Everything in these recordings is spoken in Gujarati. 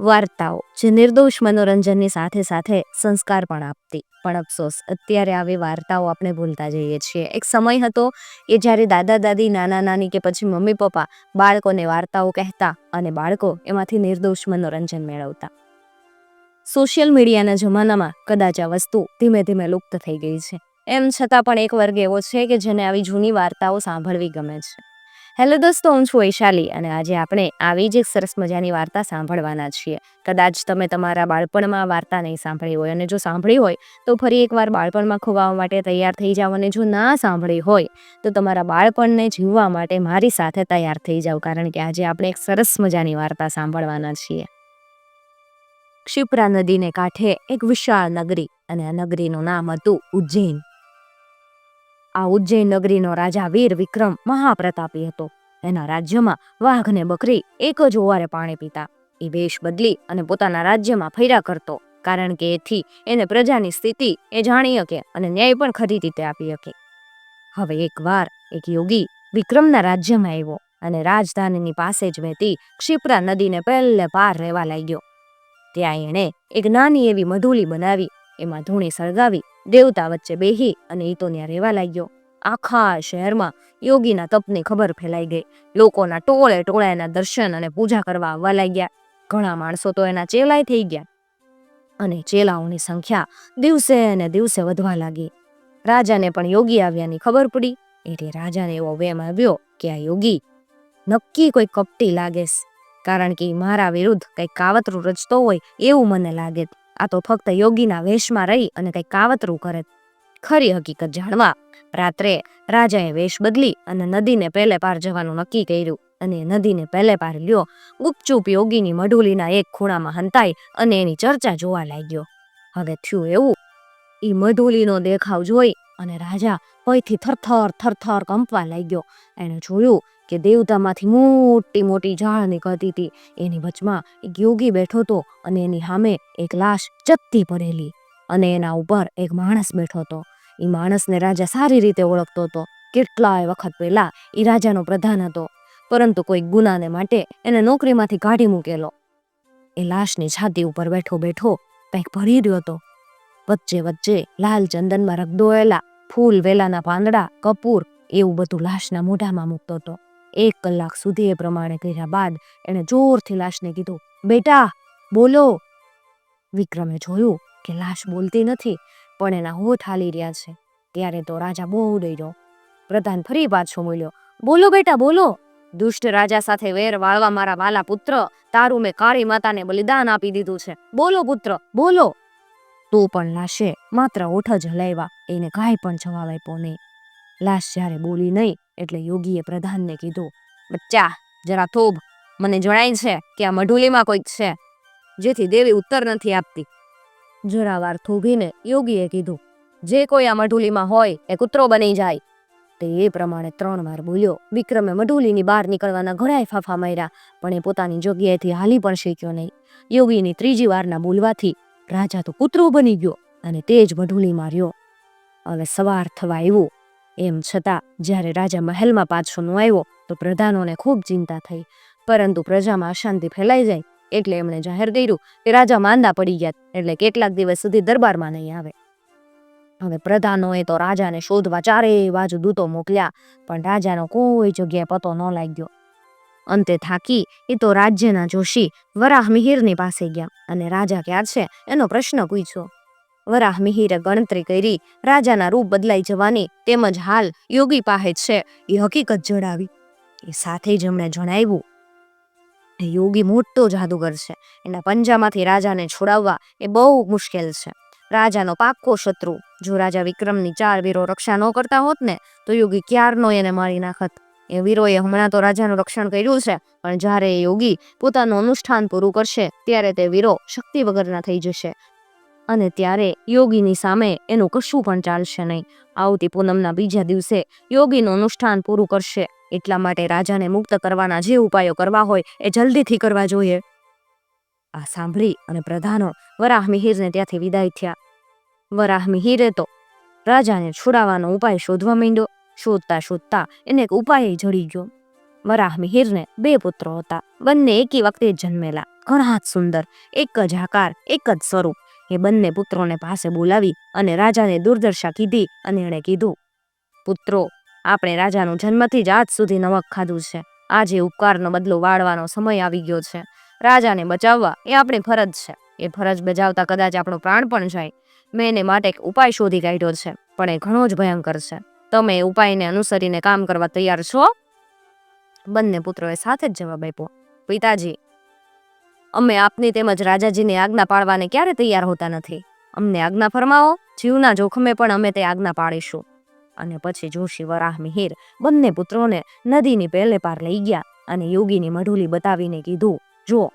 વાર્તાઓ, જે નિર્દોષ મનોરંજનની સાથે સાથે સંસ્કાર પણ આપતી. પણ અફસોસ, અત્યારે આવી વાર્તાઓ આપણે ભૂલતા જઈએ છીએ. એક સમય હતો કે જ્યારે દાદા, દાદી, નાના, નાની કે પછી મમ્મી, પપ્પા બાળકોને વાર્તાઓ કહેતા અને બાળકો એમાંથી નિર્દોષ મનોરંજન મેળવતા. સોશિયલ મીડિયાના જમાનામાં કદાચ આ વસ્તુ ધીમે ધીમે લુપ્ત થઈ ગઈ છે. એમ છતાં પણ એક વર્ગ એવો છે કે જેને આવી જૂની વાર્તાઓ સાંભળવી ગમે છે. હેલો દોસ્તો, હું છું વૈશાલી અને આજે આપણે આવી જ એક સરસ મજાની વાર્તા સાંભળવાના છીએ. કદાચ તમે તમારા બાળપણમાં વાર્તા નહીં સાંભળી હોય અને જો સાંભળી હોય, તો ફરી એકવાર બાળપણમાં ખોવાવા માટે તૈયાર થઈ જાઓ અને જો ના સાંભળી હોય, તો તમારા બાળપણને જીવવા માટે મારી સાથે તૈયાર થઈ જાઓ, કારણ કે આજે આપણે એક સરસ મજાની વાર્તા સાંભળવાના છીએ. ક્ષિપ્રા નદીને કાંઠે એક વિશાળ નગરી અને આ નગરીનું નામ હતું ઉજ્જૈન. આ ઉજ્જૈન નગરીનો રાજા વીર વિક્રમ મહાપ્રતાપી હતો. એના રાજ્યમાં વાઘ ને બકરી એક જ ઓવારે પાણી પીતા. એ વેશ બદલી અને પોતાના રાજ્યમાં ફર્યા કરતો, કારણ કે એથી એને પ્રજાની સ્થિતિ એ જાણી શકે અને ન્યાય પણ ખરી રીતે આપી શકે હવે એકવાર એક યોગી વિક્રમના રાજ્યમાં આવ્યો અને રાજધાનીની પાસે જ વહેતી ક્ષિપ્રા નદીને પહેલે પાર રહેવા લાગ્યો. ત્યાં એણે એક નાની એવી મધુલી બનાવી, એમાં ધૂણી સળગાવી દેવતા વચ્ચે બેહી અને એ ત્યાં રહેવા લાગ્યો. આખા શહેરમાં યોગીના તપની ખબર ફેલાઈ ગઈ. લોકોના ટોળે ટોળે એના દર્શન અને પૂજા કરવા આવવા લાગ્યા. ઘણા માણસો તો એના ચેલાય થઈ ગયા. અને ચેલાઓની સંખ્યા દિવસે અને દિવસે વધવા લાગી. રાજાને પણ યોગી આવ્યાની ખબર પડી. એટલે રાજાને એવો વેમ આવ્યો કે આ યોગી નક્કી કોઈ કપટી લાગે કારણ કે મારા વિરુદ્ધ કંઈક કાવતરું રચતો હોય એવું મને લાગે આ તો ફક્ત યોગીના વેશમાં રહી અને કંઈક કાવતરું કરે. ખરી હકીકત જાણવા, રાત્રે રાજાએ વેશ બદલી અને નદીને પહેલે પાર જવાનું નક્કી કર્યું અને નદીને પહેલે પાર લ્યો, ગુપચુપ યોગીની મઢુલીના એક ખૂણામાં હંતાઈ અને એની ચર્ચા જોવા લાગ્યો. હવે થયું એવું. ઈ મઢુલીનો દેખાવ જોઈ અને રાજા ભયથી થરથર થરથર કંપવા લાગ્યો. એણે જોયું કે દેવતામાંથી મોટી મોટી ઝાડ નીકળતી હતી. એની વચમાં એક યોગી બેઠો હતો અને એની સામે એક લાશ ચત્તી પડેલી અને એના ઉપર એક માણસ બેઠો હતો. એ માણસને રાજા સારી રીતે ઓળખતો હતો. કેટલાય વખત પહેલા એ રાજાનો પ્રધાન હતો, પરંતુ કોઈ ગુનાને માટે એને નોકરીમાંથી કાઢી મૂકેલો. એ લાશની છાતી ઉપર બેઠો બેઠો કંઈક ભરી રહ્યો હતો. વચ્ચે વચ્ચે લાલ ચંદનમાં રગદોયેલા ફૂલ વેલાના પાંદડા, કપૂર એવું બધું લાશના મોઢામાં મૂકતો હતો. એક કલાક સુધી એ પ્રમાણે કર્યા બાદ એણે જોરથી લાશને કીધું, બેટા, બોલો. વિક્રમે જોયું કે લાશ બોલતી નથી, પણ એના હોઠ હાલી રહ્યા છે. ત્યારે તો રાજા બહુ ડર્યો. પ્રધાન ફરી પાછો બોલ્યો બોલો બેટા, બોલો. દુષ્ટ રાજા સાથે વેર વાળવા મારા વાલા પુત્ર, તારું મેં કાળી માતાને બલિદાન આપી દીધું છે. બોલો પુત્ર, બોલો. તો પણ લાશે, માત્ર ઓઠ જ હલાવ્યા એને કાંઈ પણ જવાબ આપ્યો નહીં. લાશ જ્યારે બોલી નહીં, એટલે યોગીએ પ્રધાનને કીધું, બચ્ચા, જરા થોભ, મને જણાય છે કે આ મઢુલીમાં કોઈક છે, જેથી દેવી ઉત્તર નથી આપતી. જરા વાર થોભીને યોગીએ કીધું, જે કોઈ આ મઢુલીમાં હોય, એ કૂતરો બની જાય. તે એ પ્રમાણે ત્રણ વાર બોલ્યો, વિક્રમે મઢુલીની બહાર નીકળવાના ઘણાય ફાફા માર્યા, પણ એ પોતાની જગ્યાએથી હાલી પણ શીખ્યો નહીં. યોગીની ત્રીજી વારના બોલવાથી રાજા તો કૂતરો બની ગયો અને તે જ મઢુલી માર્યો. હવે સવાર થવા આવ્યો. એમ છતાં જ્યારે રાજા મહેલમાં પાછો ન આવ્યો તો પ્રધાનોને ખૂબ ચિંતા થઈ. પરંતુ પ્રજામાં અશાંતિ ફેલાઈ જાય એટલે એમણે જાહેર કર્યું કે રાજા માંદા પડી ગયા એટલે કેટલાક દિવસ સુધી દરબારમાં નહીં આવે. હવે પ્રધાનોએ તો રાજાને શોધવા ચારે બાજુ દૂતો મોકલ્યા, પણ રાજાનો કોઈ જગ્યાએ પતો ન લાગ્યો. અંતે થાકી એ તો રાજ્યના જોશી વરાહ મિહિરની પાસે ગયા અને રાજા ક્યાં છે એનો પ્રશ્ન પૂછ્યો. વરાહ મિહિરે ગણતરી કરી, રાજાના રૂપ બદલાઈ જવાની તેમજ હાલ યોગી પાસે છે એ હકીકત જણાવી. એ સાથે જ એમણે જણાવ્યું યોગી મોટો જાદુગર છે. એના પંજામાંથી રાજાને છોડાવવા એ બહુ મુશ્કેલ છે. રાજાનો પાક્કો શત્રુ. જો રાજા વિક્રમની ચાર વીરો રક્ષા ન કરતા હોત ને, તો યોગી ક્યારનો એને મારી નાખત? એ વીરોએ હમણાં તો રાજાનું રક્ષણ કર્યું છે, પણ જ્યારે યોગી પોતાનું અનુષ્ઠાન પૂરું કરશે, ત્યારે તે વીરો શક્તિ વગરના થઈ જશે. અને ત્યારે યોગીની સામે એનું કશું પણ ચાલશે નહીં. આવતી પૂનમના બીજા દિવસે યોગીનું અનુષ્ઠાન પૂરું કરશે. એટલા માટે રાજાને મુક્ત કરવાના જે ઉપાયો કરવા હોય, એ જલ્દીથી કરવા જોઈએ. આ સાંભળી અને પ્રધાનો વરાહ મિહિરને ત્યાંથી વિદાય થયા. વરાહ મિહિરે તો રાજાને છોડાવવાનો ઉપાય શોધવા માંડ્યો. શોધતા શોધતા એને એક ઉપાય જડી ગયો. વરાહ મિહિરને બે પુત્રો હતા. બંને એકી વખતે જન્મેલા. ઘણા જ સુંદર, એક જ આકાર, એક જ સ્વરૂપ. એ બંને પુત્રોને પાસે બોલાવી અને રાજાને દુર્દશા કીધી અને એણે કીધું, પુત્રો, આપણે રાજાનું જન્મથી જ આજ સુધી નમક ખાધું છે. આજે ઉપકારનો બદલો વાળવાનો સમય આવી ગયો છે. રાજાને બચાવવા એ આપણી ફરજ છે. એ ફરજ બજાવતા કદાચ આપણો પ્રાણ પણ જાય. મેં એને માટે એક ઉપાય શોધી કાઢ્યો છે, પણ એ ઘણો જ ભયંકર છે. તમે ઉપાયને અનુસરીને કામ કરવા તૈયાર છો? બંને પુત્રોએ સાથે જ જવાબ આપ્યો, પિતાજી, અમે આપની તેમજ રાજાજીની આજ્ઞા પાળવાને ક્યારે તૈયાર હોતા નથી? અમને આજ્ઞા ફરમાવો, જીવના જોખમે પણ અમે તે આજ્ઞા પાળીશું. અને પછી જોશી, વરાહ, મિહિર બંને પુત્રોને નદીની પહેલે પાર લઈ ગયા અને યોગીની મઢુલી બતાવીને કીધું જો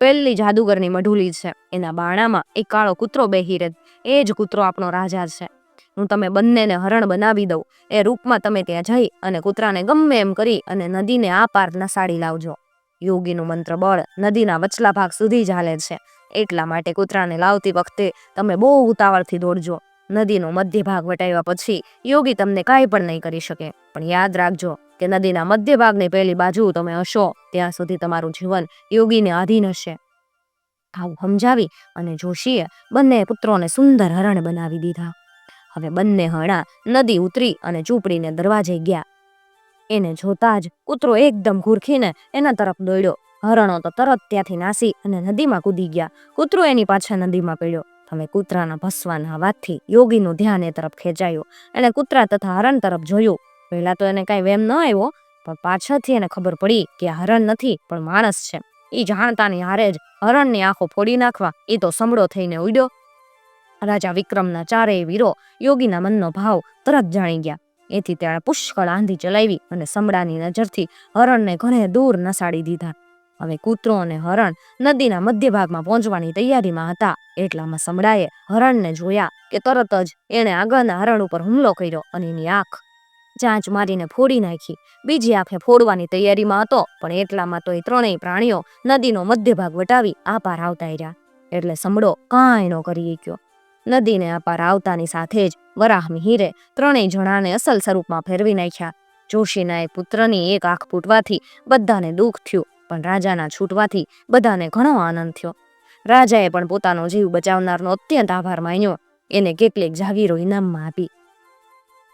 પહેલી જાદુગરની મઢુલી છે. એના બાણામાં એક કાળો કૂતરો બેહી રહે એ જ કૂતરો આપણો રાજા છે. હું તમે બંનેને હરણ બનાવી દઉં. એ રૂપમાં તમે ત્યાં જઈ અને કૂતરાને ગમે એમ કરી અને નદીને આ પાર નસાડી લાવજો. યોગીનું મંત્ર બળ નદીના વચલા ભાગ સુધી જ છે. એટલા માટે કૂતરાને લાવતી વખતે તમે બહુ ઉતાવળથી દોડજો. નદીનો મધ્ય ભાગ વટાવ્યા પછી યોગી તમને કાંઈ પણ નહીં કરી શકે. પણ યાદ રાખજો કે નદીના મધ્ય ભાગની પહેલી બાજુ તમે હશો, ત્યાં સુધી તમારું જીવન યોગીને આધીન હશે. આવું સમજાવી અને જોશીએ બંને પુત્રોને સુંદર હરણ બનાવી દીધા. હવે બંને હણા નદી ઉતરી અને ચૂપડીને દરવાજે ગયા. એને જોતા જ કૂતરો એકદમ ઘૂરખીને એના તરફ દોડ્યો. હરણો તો તરત ત્યાંથી નાસી અને નદીમાં કૂદી ગયા. કૂતરો એની પાછળ નદીમાં પડ્યો. હવે કૂતરાના ભસવાના અવાજથી યોગીનું ધ્યાન એ તરફ ખેંચાયું. એણે કૂતરા તથા હરણ તરફ જોયું. પહેલા તો એને કાંઈ વેમ ન આવ્યો, પણ પાછળથી એને ખબર પડી કે આ હરણ નથી, પણ માણસ છે. એ જાણતાની હારે જ હરણની આંખો ફોડી નાખવા એ તો સમડો થઈને ઉડ્યો. રાજા વિક્રમના ચારેય વીરો યોગીના મનનો ભાવ તરત જાણી ગયા. એથી તેણે પુષ્કળ આંધી ચલાવી અને સમડાની નજરથી હરણને ઘણે દૂર નસાડી દીધા. હવે કૂતરો અને હરણ નદીના મધ્ય ભાગમાં પહોંચવાની તૈયારીમાં હતા એટલામાં સમડાએ હરણને જોયા કે તરત જ એણે આગળના હરણ ઉપર હુમલો કર્યો અને એની આંખ ચાંચ મારીને ફોડી નાખી. બીજી આંખે ફોડવાની તૈયારીમાં હતો, પણ એટલામાં તો એ ત્રણેય પ્રાણીઓ નદીનો મધ્ય ભાગ વટાવી આ પાર આવતા રહ્યા. એટલે સમડો કાંઈ ન કરી શક્યો. નદીને અપાર આવતાની સાથે જ વરાહ મિહિરે ત્રણેય જણાને અસલ સ્વરૂપમાં ફેરવી નાખ્યા. જોશીના એ પુત્રની એક આંખ ફૂટવાથી બધાને દુઃખ થયું, પણ રાજાના છૂટવાથી બધાને ઘણો આનંદ થયો. રાજાએ પણ પોતાનો જીવ બચાવનારનો અત્યંત આભાર માન્યો, એને કેટલીક જાગીરો ઇનામમાં આપી.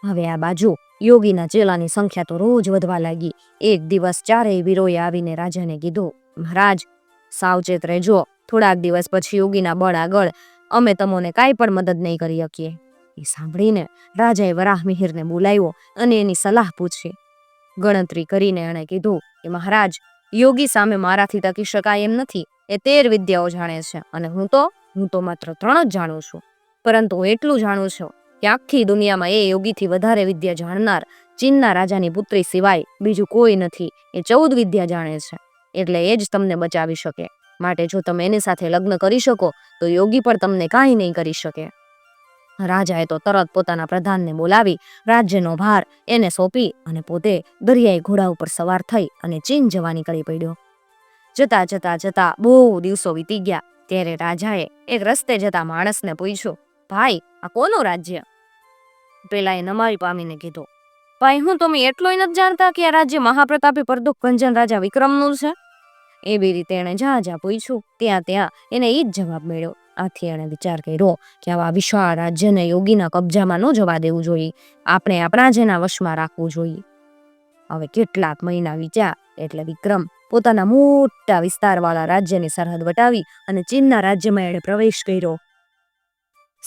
હવે આ બાજુ યોગીના ચેલાની સંખ્યા તો રોજ વધવા લાગી. એક દિવસ ચારેય વીરોએ આવીને રાજાને કીધું, મહારાજ, સાવચેત રહેજો. થોડાક દિવસ પછી યોગીના બળ આગળ અમે તમને કાંઈ પણ મદદ નહીં કરી શકીએ. એ સાંભળીને રાજાએ વરાહ મિહિરને બોલાવ્યો અને એની સલાહ પૂછી. ગણતરી કરીને એણે કીધું કે, મહારાજ, યોગી સામે મારાથી ટકી શકાય એમ નથી. એ તેર વિદ્યાઓ જાણે છે અને હું તો હું તો માત્ર ત્રણ જ જાણું છું. પરંતુ એટલું જાણું છું કે આખી દુનિયામાં એ યોગીથી વધારે વિદ્યા જાણનાર ચીનના રાજાની પુત્રી સિવાય બીજું કોઈ નથી. એ ચૌદ વિદ્યા જાણે છે. એટલે એ જ તમને બચાવી શકે. માટે જો તમે એની સાથે લગ્ન કરી શકો, તો યોગી પણ તમને કાંઈ નહીં કરી શકે. રાજાએ તો તરત પોતાના પ્રધાનને બોલાવી, રાજ્યનો ભાર એને સોંપી અને પોતે દરિયાઈ ઘોડા ઉપર સવાર થઈ અને ચીન જવા નીકળી પડ્યો. જતા જતા જતા બહુ દિવસો વીતી ગયા, ત્યારે રાજાએ એક રસ્તે જતા માણસને પૂછ્યું, ભાઈ, આ કોનું રાજ્ય? પેલા એ નમાવી પામીને કીધું, ભાઈ, હું તમે એટલોય નથી જાણતા કે આ રાજ્ય મહાપ્રતાપી પરદુખ ભંજન રાજા વિક્રમનું છે. એવી રીતે એણે જ્યાં જ્યાં પૂછ્યું ત્યાં ત્યાં એને એ જ જવાબ મળ્યો. આથી એણે વિચાર કર્યો કે આવા વિશાળ રાજ્યને યોગીના કબજામાં ન જવા દેવું જોઈએ. આપણે આપણા જ એના વશમાં રાખવું જોઈએ. હવે કેટલાક મહિના વીત્યા એટલે વિક્રમ પોતાના મોટા વિસ્તારવાળા રાજ્યની સરહદ વટાવી અને ચીનના રાજ્યમાં એણે પ્રવેશ કર્યો.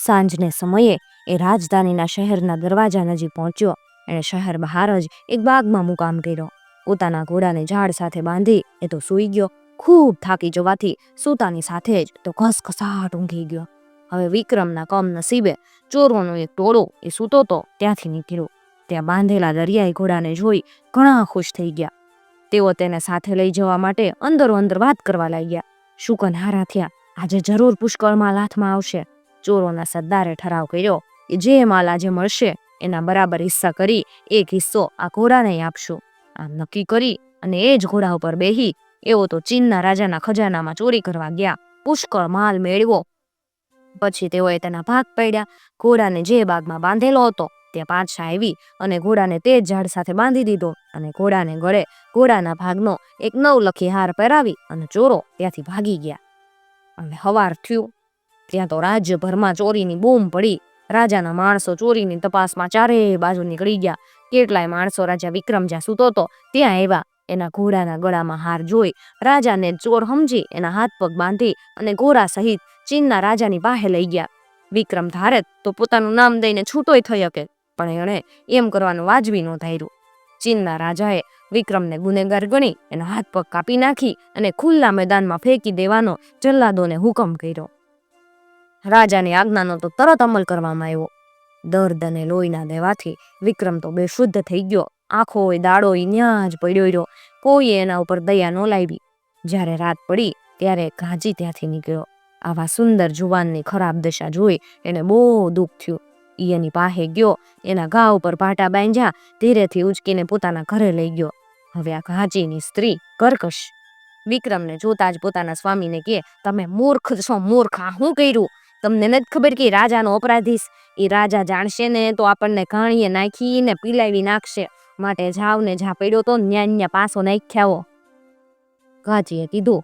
સાંજને સમયે એ રાજધાનીના શહેરના દરવાજા નજીક પહોંચ્યો. એણે શહેર બહાર જ એક બાગમાં મુકામ કર્યો. પોતાના ઘોડાને ઝાડ સાથે બાંધી એ તો સૂઈ ગયો. ખૂબ થાકી જવાથી સૂતાની સાથે જ તો ઘસઘસાટ ઊંઘી ગયો. હવે વિક્રમના કમ નસીબે ચોરોનું એક ટોળો એ સૂતો તો ત્યાંથી નીકળ્યો. ત્યાં બાંધેલા દરિયાઈ ઘોડાને જોઈ ઘણા ખુશ થઈ ગયા. તેઓ તેને સાથે લઈ જવા માટે અંદરો અંદર વાત કરવા લાગ્યા. શુકન હારા થયા? આજે જરૂર પુષ્કળમાં લાથમાં આવશે. ચોરોના સરદારે ઠરાવ કર્યો કે જે માલ આજે મળશે, એના બરાબર હિસ્સા કરી એક હિસ્સો આ ઘોડાને આપશું. આમ નક્કી કરી અને એ જ ઘોડા ઉપર બેહી એવો તો ચીનના રાજાના ખજાનામાં ચોરી કરવા ગયા. પુષ્કળ માલ મેળવો પછી તેઓએ તેના ભાગ પડ્યા. ઘોડાને જે બાગમાં બાંધેલો હતો ત્યાં પાછા આવી અને ઘોડાને તે જ ઝાડ સાથે બાંધી દીધો અને ઘોડાને ગળે ઘોડાના ભાગનો એક નવલખી હાર પહેરાવી અને ચોરો ત્યાંથી ભાગી ગયા. અને હવાર થયું. ત્યાં તો રાજ્યભરમાં ચોરીની બૂમ પડી. રાજાના માણસો ચોરીની તપાસમાં ચારે બાજુ નીકળી ગયા. કેટલાય માણસો રાજા વિક્રમ સૂતો હતો, ત્યાં આવ્યા. એના ઘોડાના ગળામાં હાર જોઈ રાજાને ચોર સમજી એના હાથ પગ બાંધી અને ઘોડા સહિત ચીનના રાજાની પાસે લઈ ગયા. વિક્રમ ધારે તો પોતાનું નામ દઈને છૂટોય થઈ શકે, પણ એણે એમ કરવાનું વાજબી ન ધાર્યું. ચીનના રાજાએ વિક્રમને ગુનેગાર ગણી, એના હાથ પગ કાપી નાખી અને ખુલ્લા મેદાનમાં ફેંકી દેવાનો જલ્લાદોને હુકમ કર્યો. રાજાની આજ્ઞાનો તો તરત અમલ કરવામાં આવ્યો. દર્દ અને લોહીના દેવાથી વિક્રમ તો બેશુદ્ધ થઈ ગયો. આખો દાડો ન્યા જ પડ્યો રહ્યો. કોઈએ એના ઉપર દયા ન લાવી જ્યારે રાત પડી ત્યારે ઘાજી ત્યાંથી નીકળ્યો. આવા સુંદર જુવાનની ખરાબ દશા જોઈ એને બહુ દુઃખ થયું. ઈ એની પાસે ગયો, એના ઘા ઉપર પાટા બાંધ્યા, ધીરેથી ઉચકીને પોતાના ઘરે લઈ ગયો. હવે આ ઘાજીની સ્ત્રી કર્કશ. વિક્રમને જોતા જ પોતાના સ્વામીને કહે, તમે મૂર્ખ છો, મૂર્ખ, આ શું કર્યું? તમને નથી ખબર કે રાજાનો અપરાધીશ? એ રાજા જાણશે ને તો આપણને ઘાણીએ નાખીને પીલાવી નાખશે. માટે જાવ ને જા પડ્યો તો ન્યા ન્યા પાસો નાખ્યાવો કાચીએ કીધું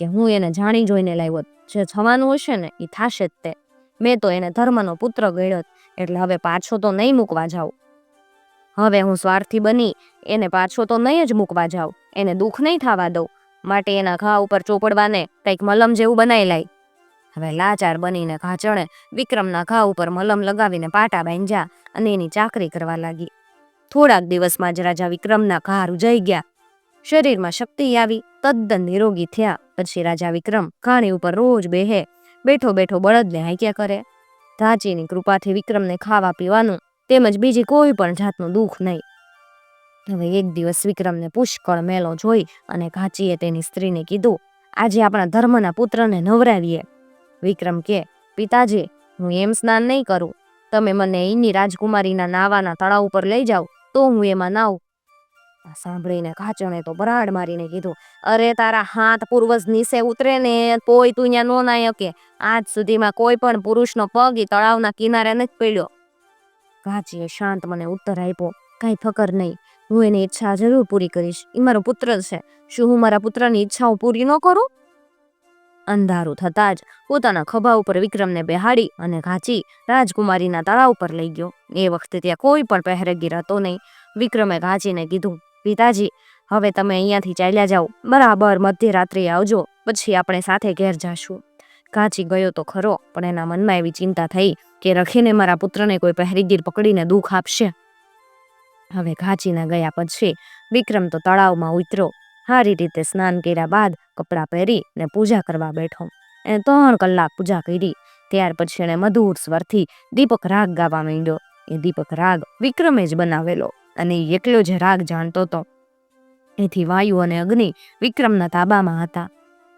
કે હું એને જાણી જોઈને લાવ્યો. જે થવાનું હશે ને એ થાશે જ તે. મેં તો એને ધર્મનો પુત્ર ગળ્યો એટલે હવે પાછો તો નહીં મૂકવા જાઉં હવે હું સ્વાર્થી બની, એને પાછો તો નહીં જ મૂકવા જાઉં એને દુઃખ નહીં થવા દઉં. માટે એના ઘા ઉપર ચોપડવાને કંઈક મલમ જેવું બનાવી લાઈ હવે લાચાર બનીને ઘાચણે વિક્રમના ઘા ઉપર મલમ લગાવીને પાટા બાંધ્યા અને એની ચાકરી કરવા લાગી. થોડાક દિવસમાં જ રાજા વિક્રમના ઘા રૂજાઈ ગયા. શરીરમાં શક્તિ આવી, તદ્દન નિરોગી થયા. પછી રાજા વિક્રમ ઘાણી ઉપર રોજ બેહે, બેઠો બેઠો બળદને હાંક્યા કરે. ધાચીની કૃપાથી વિક્રમને ખાવા પીવાનું તેમજ બીજી કોઈ પણ જાતનું દુઃખ નહીં. હવે એક દિવસ વિક્રમને પુષ્કળ મેલો જોઈ અને ઘાચીએ તેની સ્ત્રીને કીધું, આજે આપણા ધર્મના પુત્રને નવરાવીએ. વિક્રમ કે, પિતાજી, હું એમ સ્નાન નહીં કરું. તમે મને એની રાજકુમારીના નાવાના તળાવ ઉપર લઈ જાઓ, તો હું એમાં નાવું. સાંભળીને કાચણે તો બરાડ મારીને કીધું, અરે તારા હાથ પૂર્વજ નીચે ઉતરે ને, તોય તું ત્યાં નો નાય કે આજ સુધીમાં કોઈ પણ પુરુષનો પગ તળાવના કિનારે નથી પડ્યો. કાચીએ શાંત મને ઉત્તર આપ્યો, કાંઈ ફકર નહીં. હું એની ઈચ્છા જરૂર પૂરી કરીશ. એ મારો પુત્ર છે. શું હું મારા પુત્રની ઈચ્છાઓ પૂરી ન કરું? અંધારું થતાં જ પોતાના ખભા ઉપર વિક્રમને બેહાડી અને ઘાચી રાજકુમારીના તળાવ પર લઈ ગયો. એ વખતે ત્યાં કોઈ પણ પહેરેગીર હતો નહીં. વિક્રમે ઘાંચીને કીધું, પિતાજી, હવે તમે અહીંયાથી ચાલ્યા જાઓ. બરાબર મધ્યરાત્રિએ આવજો, પછી આપણે સાથે ઘેર જાશું. ઘાચી ગયો તો ખરો, પણ એના મનમાં એવી ચિંતા થઈ કે રખીને મારા પુત્રને કોઈ પહેરીગીર પકડીને દુઃખ આપશે. હવે ઘાંચીને ગયા પછી વિક્રમ તો તળાવમાં ઉતર્યો. સારી રીતે સ્નાન કર્યા બાદ કપડાં પહેરી ને પૂજા કરવા બેઠો. એણે ત્રણ કલાક પૂજા કરી, ત્યાર પછી એણે મધુર સ્વરથી દીપક રાગ ગાવા માંડ્યો. એ દીપક રાગ વિક્રમે જ બનાવેલો અને એકલો જ રાગ જાણતો હતો એથી વાયુ અને અગ્નિ વિક્રમના તાબામાં હતા.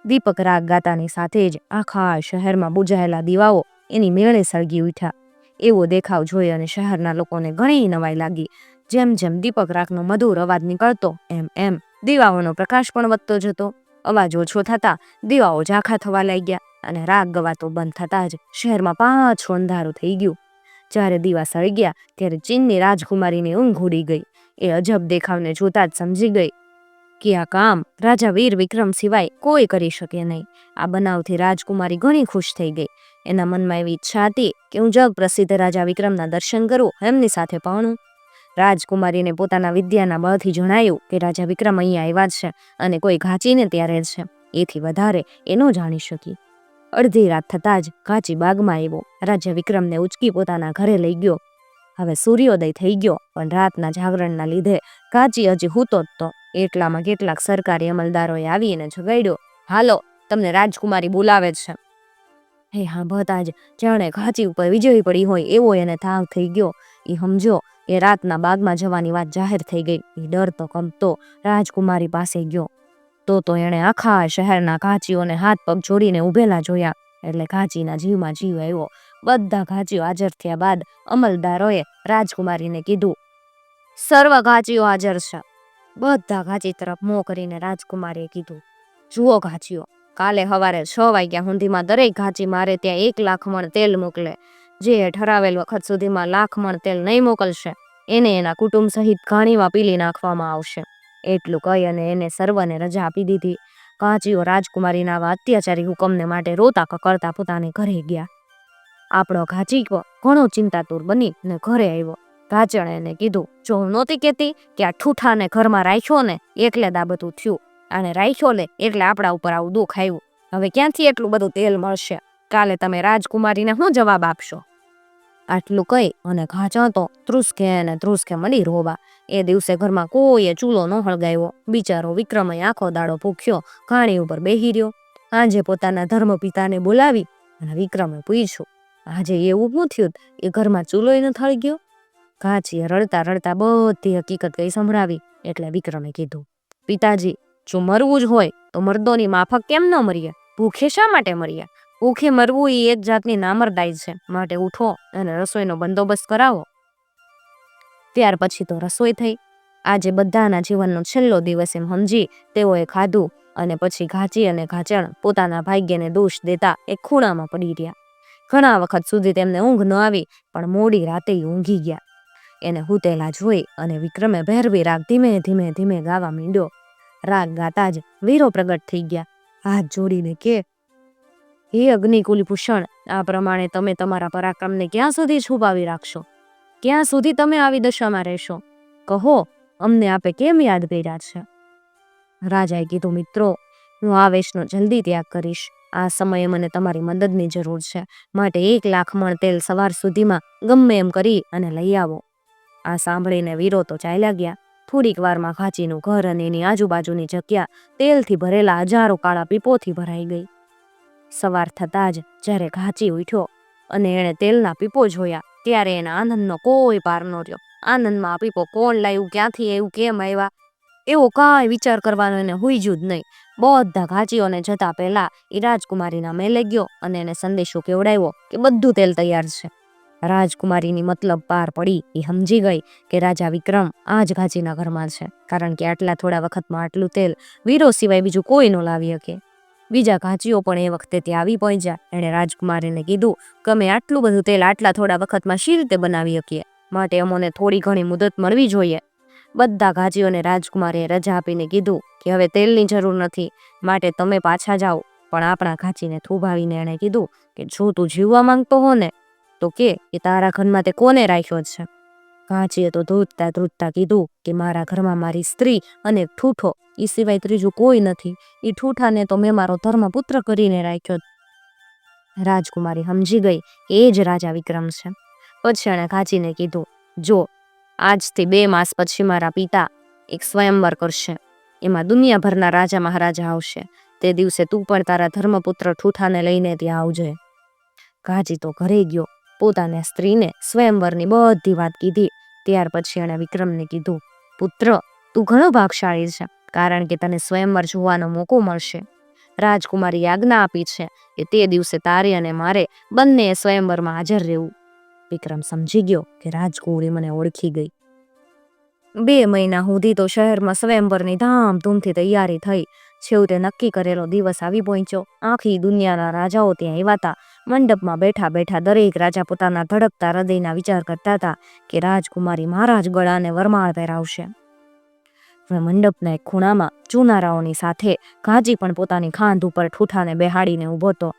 દીપક રાગ ગાતાની સાથે જ આખા શહેરમાં બુજાયેલા દીવાઓ એની મેળે સળગી ઉઠ્યા. એવો દેખાવ જોઈ અને શહેરના લોકોને ઘણી નવાઈ લાગી. જેમ જેમ દીપક રાગનો મધુર અવાજ નીકળતો, એમ એમ દીવાઓનો પ્રકાશ પણ વધતો જતો. અવાજ ઓછો થતા દીવાઓ ઝાંખા થવા લાગ્યા અને રાગ ગવાતો બંધ થતાં જ શહેરમાં પાછો અંધારું થઈ ગયું. જ્યારે દીવા સળી ગયા ત્યારે ચીનની રાજકુમારીની ઊંઘ ઉડી ગઈ. એ અજબ દેખાવને જોતા જ સમજી ગઈ કે આ કામ રાજા વીર વિક્રમ સિવાય કોઈ કરી શકે નહીં. આ બનાવથી રાજકુમારી ઘણી ખુશ થઈ ગઈ. એના મનમાં એવી ઈચ્છા હતી કે હું જગ પ્રસિદ્ધ રાજા વિક્રમના દર્શન કરું, એમની સાથે પહોણું રાજકુમારીને પોતાના વિદ્યાના બળથી જણાયું કે રાજા વિક્રમ અહીંયા આવ્યા જ છે અને કોઈ ઘાચીને ત્યારે છે. એથી વધારે એ ન જાણી શકી. અડધી રાત થતાં જ ઘાંચી બાગમાં આવ્યો. રાજા વિક્રમને ઉચકી પોતાના ઘરે લઈ ગયો. હવે સૂર્યોદય થઈ ગયો, પણ રાતના જાગરણના લીધે કાચી હજી હૂતો જ તો. એટલામાં કેટલાક સરકારી અમલદારોએ આવીને જગાડ્યો, હાલો, તમને રાજકુમારી બોલાવે છે. હે હા બધા જ જાણે ઘાચી ઉપર વિજયી પડી હોય એવો એને થાવ થઈ ગયો. એ સમજો એ રાતના બાગમાં જવાની વાત જાહેર થઈ ગઈ. એ ડરતો કમતો રાજકુમારી પાસે ગયો. તો તો એણે આખા શહેરના ઘાંચીઓને હાથ પગ જોડીને ઉભેલા જોયા. એટલે ઘાચીના જીવમાં જીવ આવ્યો. બધા ઘાચીઓ હાજર થયા બાદ અમલદારોએ રાજકુમારીને કીધું, સર્વ ઘાંચીઓ હાજર છે. બધા ઘાચી તરફ મોં કરીને રાજકુમારીએ કીધું, જુઓ ઘાંચીઓ, કાલે સવારે છ વાગ્યા સુધીમાં દરેક ઘાંચી મારે ત્યાં એક લાખ મણ તેલ મોકલે. જે ઠરાવેલ વખત સુધીમાં લાખ મણ તેલ નહીં મોકલશે, એને એના કુટુંબ સહિત ઘાણીમાં પીલી નાખવામાં આવશે. એટલું કહી અને એને સર્વને રજા આપી દીધી. કાંચીઓ રાજકુમારીના આવા અત્યાચારી હુકમને માટે રોતા કકડતા પોતાને ઘરે ગયા. આપણો ઘાચીકો ઘણો ચિંતાતુર બની ને ઘરે આવ્યો. ઘાચણે એને કીધું જો હું નહોતી કહેતી કે આ ઠૂઠાને ઘરમાં રાખ્યો ને એટલે દાબતું થયું. અને રાખ્યો લે એટલે આપણા ઉપર આવું દુઃખ આવ્યું. હવે ક્યાંથી એટલું બધું તેલ મળશે? કાલે તમે રાજકુમારીને શું જવાબ આપશો? આટલું કહી અને ઘાચા તો ધ્રુસકે અને ત્રુસકે મળી રોવા. એ દિવસે ઘરમાં કોઈએ ચૂલો ન હળગાવ્યો. બિચારો વિક્રમે આખો દાડો ભૂખ્યો, ઘાણી ઉપર બેહી રહ્યો. આજે પોતાના ધર્મપિતાને બોલાવી અને વિક્રમે પૂછ્યું, આજે એવું શું થયું? એ ઘરમાં ચૂલોય ન થળી ગયો? ઘાચીએ રડતા રડતા બધી હકીકત કઈ સંભળાવી એટલે વિક્રમે કીધું, પિતાજી, જો મરવું જ હોય તો મર્દોની માફક કેમ ન મરીએ? ભૂખે શા માટે મરીએ? ભૂખે મરવું એ એક જાતની નામરદાઈ છે. માટે ઉઠો અને રસોઈનો બંદોબસ્ત કરાવો. ત્યાર પછી તો રસોઈ થઈ. આજે બધાના જીવનનો છેલ્લો દિવસ એમ સમજી તેઓએ ખાધું અને પછી ઘાચી અને ઘાચણ પોતાના ભાગ્યને દોષ દેતા એક ખૂણામાં પડી રહ્યા. ઘણા વખત સુધી તેમને ઊંઘ ન આવી, પણ મોડી રાતે ઊંઘી ગયા. એને હુતેલા જોઈ અને વિક્રમે ભેરવી રાગ ધીમે ધીમે ધીમે ગાવા માંડ્યો. રાગ ગાતા જ વીરો પ્રગટ થઈ ગયા. હાથ જોડીને કે હે અગ્નિકુલભૂષણ આ પ્રમાણે તમે તમારા પરાક્રમને ક્યાં સુધી છુપાવી રાખશો? ક્યાં સુધી તમે આવી દશામાં રહેશો? કહો, અમને આપે કેમ યાદ કર્યા છે? રાજાએ કીધું, મિત્રો, હું આ વેશનો જલ્દી ત્યાગ કરીશ. આ સમયે મને તમારી મદદની જરૂર છે. માટે એક લાખ મણ તેલ સવાર સુધીમાં ગમે એમ કરી અને લઈ આવો. આ સાંભળીને વીરો તો ચાલ્યા ગયા. થોડીક વારમાં ઘાચીનું ઘર અને એની આજુબાજુની જગ્યા તેલથી ભરેલા હજારો કાળા પીપોથી ભરાઈ ગઈ. સવાર થતાં જ જ્યારે ઘાચી ઉઠ્યો અને એણે તેલના પીપો જોયા, ત્યારે એના આનંદનો કોઈ પાર ન રહ્યો. આનંદમાં પીપો કોણ લાવ્યું ક્યાંથી એવું કેમ આવ્યા? એવો કાંઈ વિચાર કરવાનો એને હુઈજું જ નહીં. બધા ઘાચીઓને જતા પહેલા એ રાજકુમારીના મેલે ગયો અને એને સંદેશો કેવડાવ્યો કે બધું તેલ તૈયાર છે. રાજકુમારીની મતલબ પાર પડી એ સમજી ગઈ કે રાજા વિક્રમ આ જ ઘાચીના ઘરમાં છે, કારણ કે આટલા થોડા વખતમાં આટલું તેલ વીરો સિવાય બીજું કોઈ ન લાવી શકે. બીજા ઘાંચીઓ પણ એ વખતે ત્યાં આવી પહોંચ્યા. એણે રાજકુમારીને કીધું કે અમે આટલું બધું તેલ આટલા થોડા વખતમાં શી રીતે બનાવી શકીએ? માટે અમોને થોડી ઘણી મુદત મળવી જોઈએ. બધા ઘાંચીઓને રાજકુમારીએ રજા આપીને કીધું કે, હવે તેલની જરૂર નથી, માટે તમે પાછા જાઓ. પણ આપણા ઘાંચીને થૂભાવીને એણે કીધું કે, જો તું જીવવા માંગતો હો ને, તો કે તારા ઘરમાં તે કોને રાખ્યો છે? ઘાંચીએ તો ધોતતા ધ્રુજતા કીધું કે મારા ઘરમાં મારી સ્ત્રી અને ઠૂઠો એ સિવાય ત્રીજું કોઈ નથી. એ ઠૂઠાને તો મેં મારો ધર્મપુત્ર કરીને રાખ્યો રાજકુમારી સમજી ગઈ એ જ રાજા વિક્રમ છે. પછી એણે કાંચીને કીધું, જો, આજથી બે માસ પછી મારા પિતા એક સ્વયંવર કરશે. એમાં દુનિયાભરના રાજા મહારાજા આવશે. તે દિવસે તું પણ તારા ધર્મપુત્ર ઠૂઠાને લઈને ત્યાં આવજે. ઘાજી તો ઘરે ગયો. પોતાને સ્ત્રીને સ્વયંવરની બધી વાત કીધી. ત્યાર પછી એણે વિક્રમને કીધું, પુત્ર, તું ઘણો ભાગશાળી છે, કારણ કે તને સ્વયંવર જોવાનો મોકો મળશે. રાજકુમારી આજ્ઞા આપી છે કે તે દિવસે તારે અને મારે બંને સ્વયંવરમાં હાજર રહેવું. વિક્રમ સમજી ગયો કે રાજકુમારી મને ઓળખી ગઈ. બે મહિના સુધી તો શહેરમાં સ્વયંવરની ધામધૂમથી તૈયારી થઈ છેવટે નક્કી કરેલો દિવસ આવી પહોંચ્યો. આખી દુનિયાના રાજાઓ ત્યાં આવ્યા હતા. મંડપમાં બેઠા બેઠા દરેક રાજા પોતાના ધડકતા હૃદયના વિચાર કરતા હતા કે રાજકુમારી મહારાજ ગળાને વરમાળ પહેરાવશે. હવે મંડપના એક ખૂણામાં ચુનારાઓની સાથે ઘાજી પણ પોતાની ખાંધ ઉપર ઠૂઠાને બેહાડીને ઊભો હતો.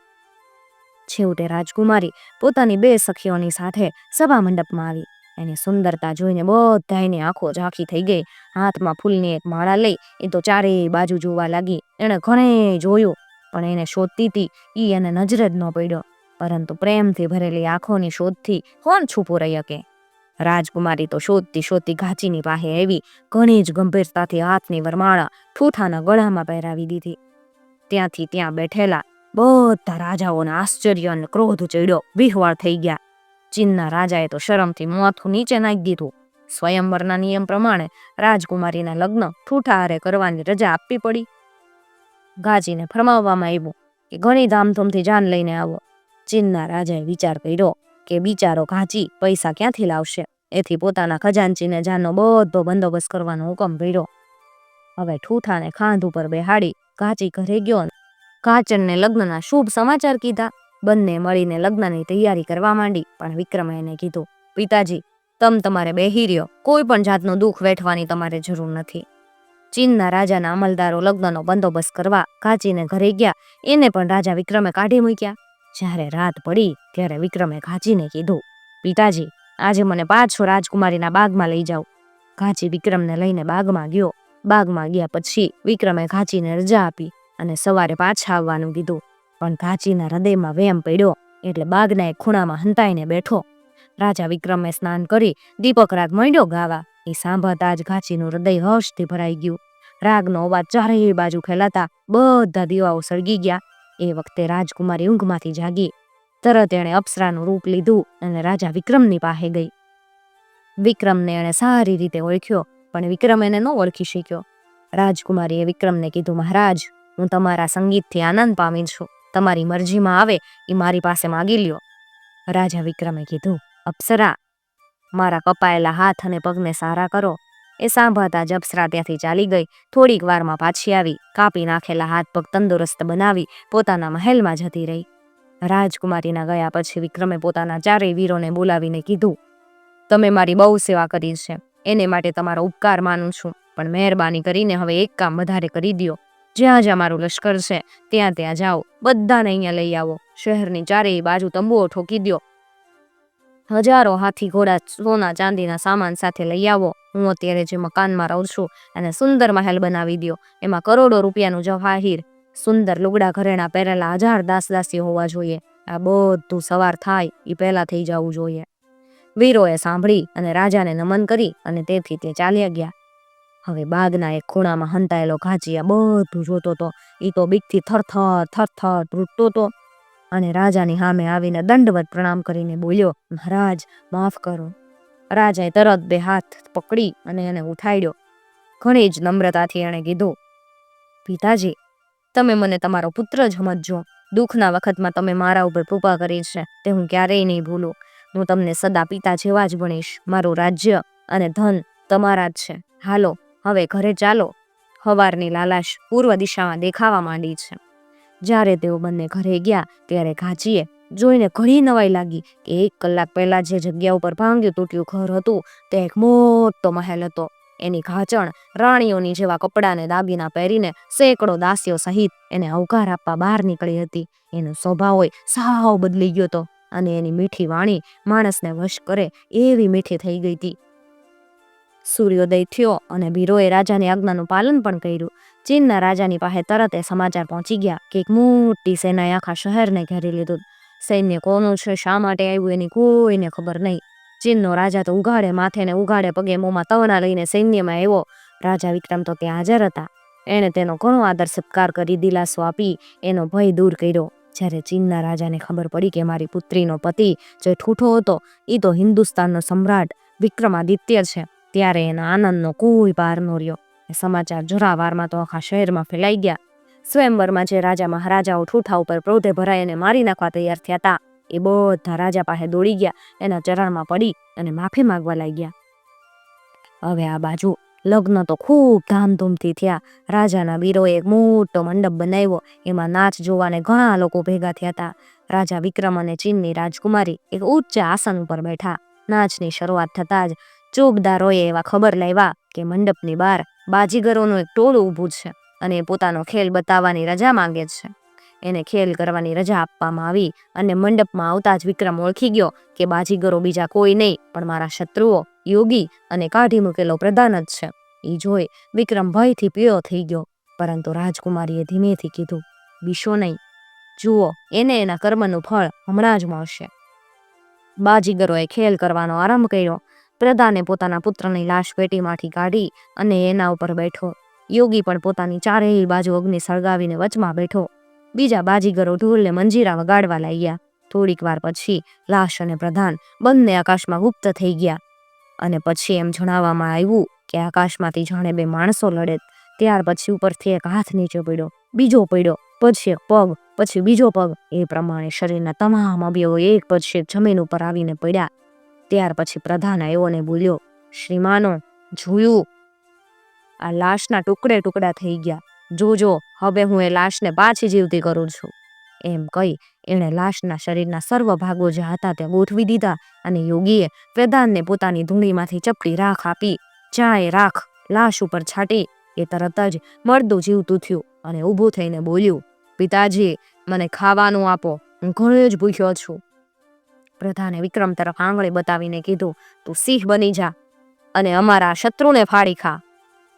છેવટે રાજકુમારી પોતાની બે સખીઓની સાથે સભા મંડપમાં આવી. એની સુંદરતા જોઈને બધાને આંખો ઝાંખી થઈ ગઈ. હાથમાં ફૂલની એક માળા લઈ એ તો ચારેય બાજુ જોવા લાગી. એણે ઘણે જોયું, પણ એને શોધતી હતી એ એને નજરે જ ન પડ્યો. પરંતુ પ્રેમથી ભરેલી આંખોની શોધથી કોણ છૂપો રહી શકે? રાજકુમારી તો શોધતી શોધતી ઘાચીની પાસે આવી, ઘણી જ ગંભીરતાથી હાથની વરમાળા ઠૂઠાના ગળામાં પહેરાવી દીધી. ત્યાંથી ત્યાં બેઠેલા બધા રાજાઓને આશ્ચર્ય અને ક્રોધ ચડ્યો. વિહવાળ થઈ ગયા. ચીનના રાજાએ તો શરમથી માથું નીચે નાખી દીધું. સ્વયંવરના નિયમ પ્રમાણે રાજકુમારીના લગ્ન ઠૂઠા હારે કરવાની રજા આપવી પડી. ગાજીને ફરમાવવામાં આવ્યું કે ઘણી ધામધૂમથી જાન લઈને આવો. ચીનના રાજાએ વિચાર કર્યો કે બિચારો ઘાંચી પૈસા ક્યાંથી લાવશે? એથી પોતાના ખજાનચીને જાનનો બધો બંદોબસ્ત કરવાનો હુકમ કર્યો. હવે ઠૂઠાને ખાંધ ઉપર બેહાડી ઘાંચી ઘરે ગયો કાચનને લગ્નના શુભ સમાચાર કીધા. બંને મળીને લગ્નની તૈયારી કરવા માંડી, પણ વિક્રમે એને કીધું, પિતાજી, તમ તમારે બેહી રહ્યો. કોઈ પણ જાતનું દુઃખ વેઠવાની તમારે જરૂર નથી. ચીનના રાજાના અમલદારો લગ્નનો બંદોબસ્ત કરવા કાચીને ઘરે ગયા. એને પણ રાજા વિક્રમે કાઢી મૂક્યા. જ્યારે રાત પડી, ત્યારે વિક્રમે કાચીને કીધું, પિતાજી, આજે મને પાછો રાજકુમારીના બાગમાં લઈ જાઓ. ઘાચી વિક્રમને લઈને બાગમાં ગયો. બાગમાં ગયા પછી વિક્રમે ઘાંચીને રજા આપી અને સવારે પાછા આવવાનું કીધું. પણ ઘાચીના હૃદયમાં વેમ પડ્યો એટલે બાગના એક ખૂણામાં હંતાઈને બેઠો. રાજા વિક્રમે સ્નાન કરી દીપક રાગ માંડ્યો ગાવા. એ સાંભળતા જ ઘાચીનું હૃદય હર્ષથી ભરાઈ ગયું. રાગનો અવાજ ચારેય બાજુ ફેલાતા બધા દીવાઓ સળગી ગયા. એ વખતે રાજકુમારી ઊંઘમાંથી જાગી. તરત એણે અપ્સરાનું રૂપ લીધું અને રાજા વિક્રમની પાસે ગઈ. વિક્રમને એણે સારી રીતે ઓળખ્યો, પણ વિક્રમ એને ન ઓળખી શક્યો. રાજકુમારીએ વિક્રમને કીધું, મહારાજ, હું તમારા સંગીતથી આનંદ પામી છું. તમારી મરજીમાં આવે એ મારી પાસે માગી લ્યો. રાજા વિક્રમે કીધું, અપ્સરા, મારા કપાયેલા હાથ અને પગને સારા કરો. એ સાંભળતા જ અપ્સરા ત્યાંથી ચાલી ગઈ. થોડીક વારમાં પાછી આવી, કાપી નાખેલા હાથ પગ તંદુરસ્ત બનાવી પોતાના મહેલમાં જતી રહી. રાજકુમારીના ગયા પછી વિક્રમે પોતાના ચારેય વીરોને બોલાવીને કીધું, તમે મારી બહુ સેવા કરી છે. એને માટે તમારો ઉપકાર માનું છું, પણ મહેરબાની કરીને હવે એક કામ વધારે કરી દ્યો. જ્યાં જ્યાં મારું લશ્કર છે, ત્યાં ત્યાં જાઓ. બધાને અહીંયા લઈ આવો. શહેરની ચારેય બાજુ તંબુઓ ઠોકી દ્યો. હજારો હાથી ઘોડા સોના ચાંદીના સામાન સાથે લઈ આવો. હું અત્યારે જે મકાનમાં રહું છું અને સુંદર મહેલ બનાવી દ્યો. એમાં કરોડો રૂપિયાનું જવાહીર સુંદર લુગડા ઘરેણા પહેરેલા હજાર દાસ દાસી હોવા જોઈએ. આ બધું સવાર થાય એ પહેલા થઈ જવું જોઈએ. વીરોએ સાંભળી અને રાજાને નમન કરી અને તેથી તે ચાલ્યા ગયા. હવે બાગના એક ખૂણામાં હંતાયેલો ઘાચિયા બધું જોતો તો એ તો બીકથી થરથર થરથર તૂટતો તો. અને રાજાની સામે આવીને દંડવત પ્રણામ કરીને બોલ્યો, મહારાજ, માફ કરો. રાજાએ તરત બે હાથ પકડી અને એને ઉઠાડ્યો. ઘણી જ નમ્રતાથી એણે કીધું, પિતાજી, તમે મને તમારો પુત્ર જ સમજો. દુઃખના વખતમાં તમે મારા ઉપર કૃપા કરી છે. તે હું ક્યારેય નહીં ભૂલું. હું તમને સદા પિતા જેવા જ ભણીશ. મારું રાજ્ય અને ધન તમારા જ છે. હાલો હવે ઘરે ચાલો. હવારની લાલાશ પૂર્વ દિશામાં દેખાવા માંડી છે. જ્યારે તેઓ બંને ઘરે ગયા, ત્યારે ઘાચીએ જોઈને ઘણી નવાઈ લાગી કે એક કલાક પહેલા જે જગ્યા ઉપર ભાંગ્યું તૂટ્યું ઘર હતું, તે એક મોટો મહેલ હતો. એની ઘાચણ રાણીઓની જેવા કપડાને દાગીના પહેરીને સેંકડો દાસીઓ સહિત એને આવકાર આપવા બહાર નીકળી હતી. એનો સ્વભાવ હોય સાવ બદલી ગયો હતો અને એની મીઠી વાણી માણસને વશ કરે એવી મીઠી થઈ ગઈ હતી. સૂર્યોદય થયો અને ભીરોએ રાજાની આજ્ઞાનું પાલન પણ કર્યું. ચીનના રાજાની પાસે તરત એ સમાચાર પહોંચી ગયા કે એક મોટી સેનાએ આખા શહેરને ઘેરી લીધું. સૈન્ય કોનું છે, શા માટે આવ્યું એની કોઈને ખબર નહીં. ચીનનો રાજા તો ઉઘાડે માથે ને ઉઘાડે પગે મોંમાં તવના લઈને સૈન્યમાં આવ્યો. રાજા વિક્રમ તો ત્યાં હાજર હતા. એણે તેનો ઘણો આદર સત્કાર કરી, દિલાસો આપી, એનો ભય દૂર કર્યો. જ્યારે ચીનના રાજાને ખબર પડી કે મારી પુત્રીનો પતિ જે ઠૂઠો હતો એ તો હિન્દુસ્તાનનો સમ્રાટ વિક્રમાદિત્ય છે. ત્યારે એના આનંદનો કોઈ પાર ન રહ્યો એ સમાચાર જોરાવારમાં તો આખા શહેરમાં ફેલાઈ ગયા સ્વયંવરમાં જે રાજા મહારાજાઓ ઠૂઠા ઉપર ક્રોધે ભરાઈ મારી નાખવા તૈયાર થયા હતા એ બધા રાજા પાસે દોડી ગયા એના ચરણમાં પડી અને માફી માગવા લાગ્યા હવે આ બાજુ લગ્ન તો ખૂબ ધામધૂમથી થયા રાજાના વીરોએ એક મોટો મંડપ બનાવ્યો એમાં નાચ જોવાને ઘણા લોકો ભેગા થયા હતા રાજા વિક્રમ અને ચીનની રાજકુમારી એક ઉચ્ચ આસન ઉપર બેઠા નાચની શરૂઆત થતાં જ ચોકદારોએ એવા ખબર લાવ્યા કે મંડપની બહાર બાજીગરોનું એક ટોળું ઊભું છે અને પોતાનો ખેલ બતાવવાની રજા માંગે છે. એને ખેલ કરવાની રજા આપવામાં આવી અને મંડપમાં આવતા જ વિક્રમ ઓળખી ગયો કે બાજીગરો બીજા કોઈ નહીં, પણ મારા શત્રુઓ, યોગી અને કાઢી મૂકેલો પ્રધાન જ છે. એ જોઈ વિક્રમ ભયથી પીળો થઈ ગયો, પરંતુ રાજકુમારીએ ધીમેથી કીધું, બીશો નહીં. જુઓ, એને એના કર્મનું ફળ હમણાં જ મળશે. બાજીગરોએ ખેલ કરવાનો આરંભ કર્યો પ્રધાને પોતાના પુત્રની લાશ પેટીમાંથી કાઢી અને એના ઉપર બેઠો. યોગી પણ પોતાની ચારેય બાજુ અગ્નિ સળગાવીને વચમાં બેઠો. બીજા બાજીગરો ઢોલને મંજીરા વગાડવા લાગ્યા. થોડીક વાર પછી લાશ અને પ્રધાન બંને આકાશમાં ગુપ્ત થઈ ગયા. અને પછી એમ જણાવવામાં આવ્યું કે આકાશમાંથી જાણે બે માણસો લડે ત્યાર પછી ઉપરથી એક હાથ નીચે પડ્યો, બીજો પડ્યો, પછી એક પગ, પછી બીજો પગ. એ પ્રમાણે શરીરના તમામ અવયવો એક પછી એક જમીન ઉપર આવીને પડ્યા. ત્યાર પછી પ્રધાન આવ્યો ને બોલ્યો, શ્રીમાનો, જોયું? આ લાશના ટુકડે ટુકડા થઈ ગયા. જોજો, હવે હું એ લાશને પાછી જીવતી કરું છું. એમ કહી, એણે લાશના શરીરના સર્વ ભાગો જે હતા તે ગોઠવી દીધા અને યોગીએ પ્રધાનને પોતાની ધૂળીમાંથી ચપટી રાખ આપી ચાએ રાખ, લાશ ઉપર છાંટી. એ તરત જ મળતું જીવતું થયું અને ઊભું થઈને બોલ્યું, પિતાજી, મને ખાવાનું આપો. હું ઘણો જ ભૂખ્યો છું. પ્રધાને વિક્રમ તરફ આંગળી બતાવીને કીધું, તું સિંહ બની જા અને અમારા શત્રુને ફાડી ખા.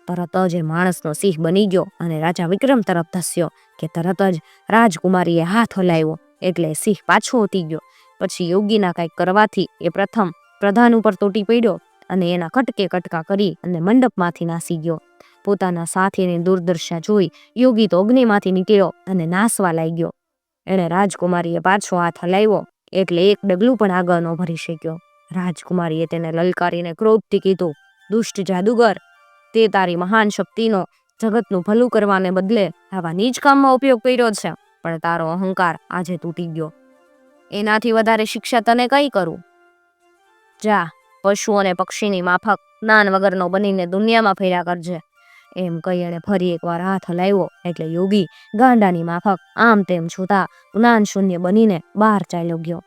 તરત જ એ માણસનો સિંહ બની ગયો અને રાજા વિક્રમ તરફ ધસ્યો કે તરત જ રાજકુમારીએ હાથ હલાવ્યો એટલે સિંહ પાછો ઉતી ગયો. પછી યોગીના કંઈક કરવાથી એ પ્રથમ પ્રધાન ઉપર તૂટી પડ્યો અને એના કટકે કટકા કરી અને મંડપમાંથી નાસી ગયો. પોતાના સાથીની દુર્દશા જોઈ યોગી તો અગ્નિમાંથી નીકળ્યો અને નાસવા લાગ્યો. એણે રાજકુમારીએ પાછો હાથ હલાવ્યો એટલે એક ડગલું પણ આગળ ન ભરી શક્યો. રાજકુમારીએ તેને લલકારીને ક્રોધથી કીધું, દુષ્ટ જાદુગર, તે તારી મહાન શક્તિનો, જગતનું ભલું કરવાને બદલે આવા નીચ કામમાં ઉપયોગ કર્યો છે, પણ તારો અહંકાર આજે તૂટી ગયો. એનાથી વધારે શિક્ષા તને કઈ કરું? જા, પશુ અને પક્ષીની માફક જ્ઞાન વગરનો બનીને દુનિયામાં ફર્યા કરજે. એમ કહી એણે ફરી એકવાર હાથ હલાવ્યો. એટલે યોગી ગાંડાની માફક આમ તેમ છૂતા જ્ઞાન શૂન્ય બનીને બહાર ચાલ્યો ગયો.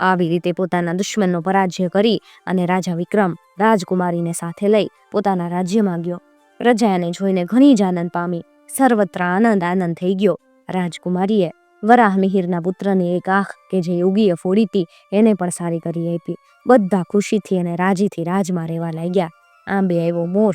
આવી રીતે પોતાના દુશ્મનનો પરાજય કરી અને રાજા વિક્રમ રાજકુમારીને સાથે લઈ પોતાના રાજ્યમાં ગયો. પ્રજાને જોઈને ઘણી જ આનંદ પામી. સર્વત્ર આનંદ આનંદ થઈ ગયો. રાજકુમારીએ વરાહ મિહિરના પુત્રની એક આંખ કે જે યોગીએ ફોડી હતી એને પણ સારી કરી આપી. બધા ખુશીથી અને રાજીથી રાજમાં રહેવા લાગ્યા. આંબે આવ્યો મોર